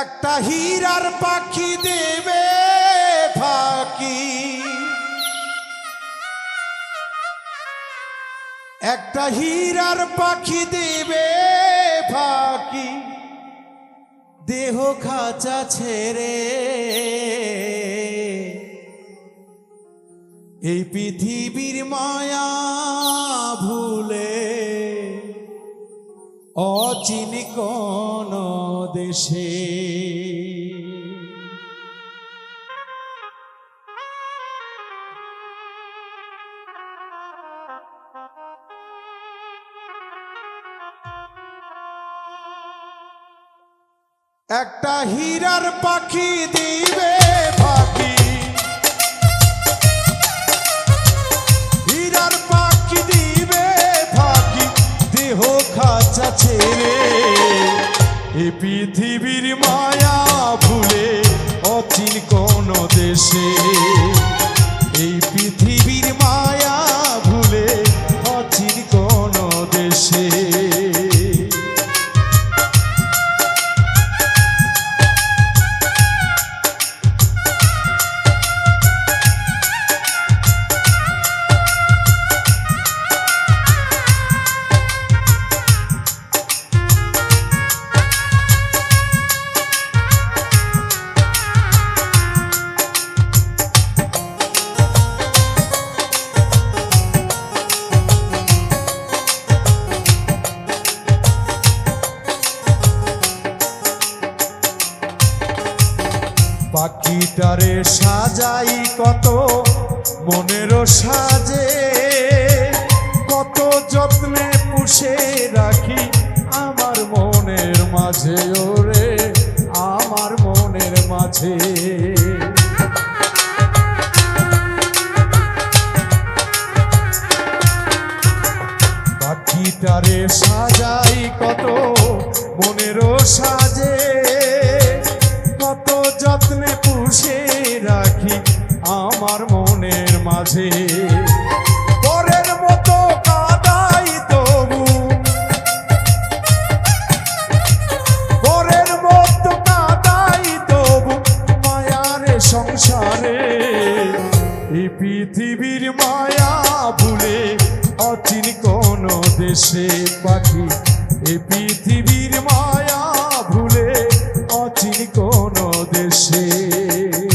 একটা হীরার পাখি দেবে ফাঁকি। একটা হীরার পাখি দেবে ফাঁকি। দেহ খাঁচা ছেড়ে এই পৃথিবীর মায়া ভুলে অচিন দেশে একটা হীরার পাখি দিবে পাখি পৃথিবীর মায়া ভুলে অচিন কোন দেশে এই সাজাই কত মনেরও সাজে। কত যত্নে পুষে রাখি আমার মনের মাঝে, ওরে আমার মনের মাঝে। পাখিটারে সাজাই কত মনেরও সাজে। পুষে রাখি আমার মনের মাঝে। পরের মতো কাদাই তবু। পরের মতো কাদাই তবু মায়ারে সংসারে। এই পৃথিবীর মায়া ভুলে অচিন কোন দেশে পাখি। এই পৃথিবীর মায়া দেশে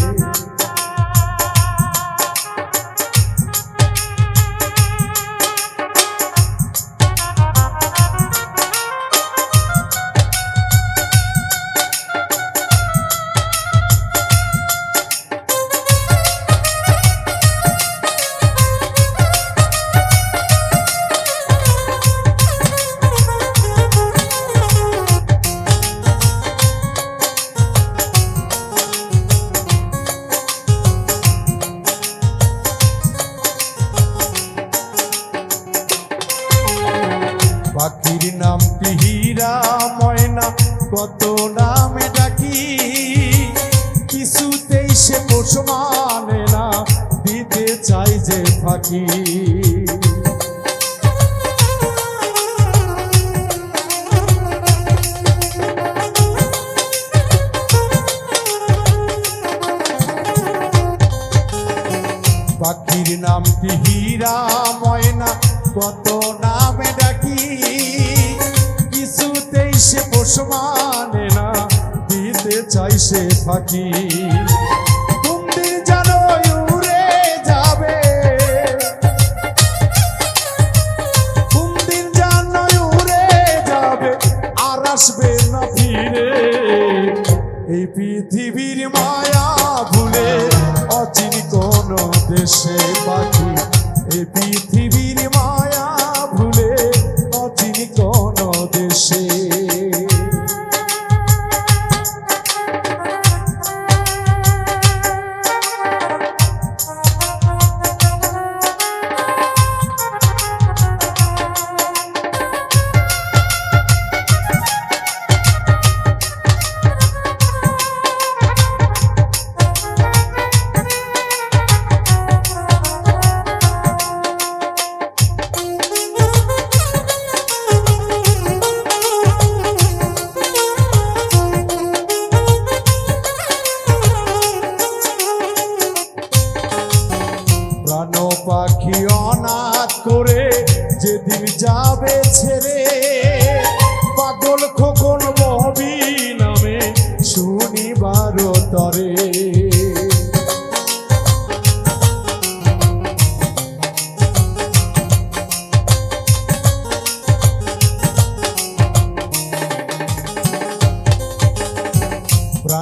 হীরা ময়না, কত নামে ডাকি। কিছুতেই সে পোষ মানে না, দিতে চাই যে ফাঁকি। পাখির নামটি হীরা ময়না, কত সে মানে না দিতে চাই সে ফাঁকি। উড়ে যাবে। উড়ে যাবে, আর আসবে না ফিরে। এই পৃথিবীর মায়া ভুলে অচিন কোন দেশে পাখি এই পৃথিবীর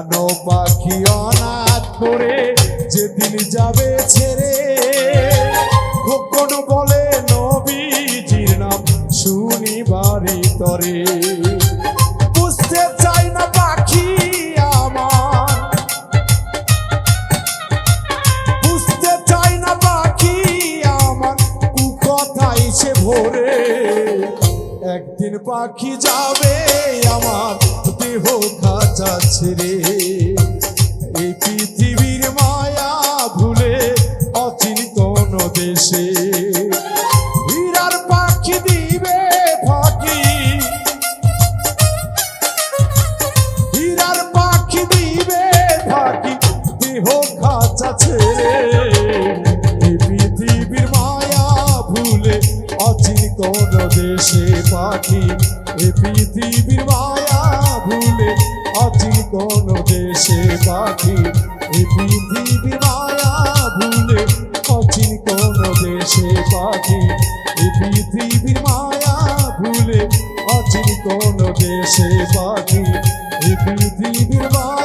জানো পাখি অনাথ করে যেদিন যাবে ছেড়ে। খোকন বলে, নবীজির নাম শুনিবারি তরে। বুঝতে চাই না পাখি আমার। বুঝতে চাই না পাখি আমার। কুকথাই সে ভোরে। একদিন পাখি যাবে আমার দেহ খাঁচা ছেড়ে এই পৃথিবীর মায়া ভুলে অচিন কোন দেশে। পাখি দিবে ফাঁকি। হীরার পাখি পৃথিবীর মায়া ভুলে অচিন কোন দেশে। পাখি এই পৃথিবীর মায়া ভুলে অচিন কোন দেশে পাখি এ পৃথিবী মায়া ভুলে অচিন কোন দেশে পাখি এ পৃথিবীর মায়া ভুলে অচিন কোন দেশে পাখি এ পৃথিবীর মায়া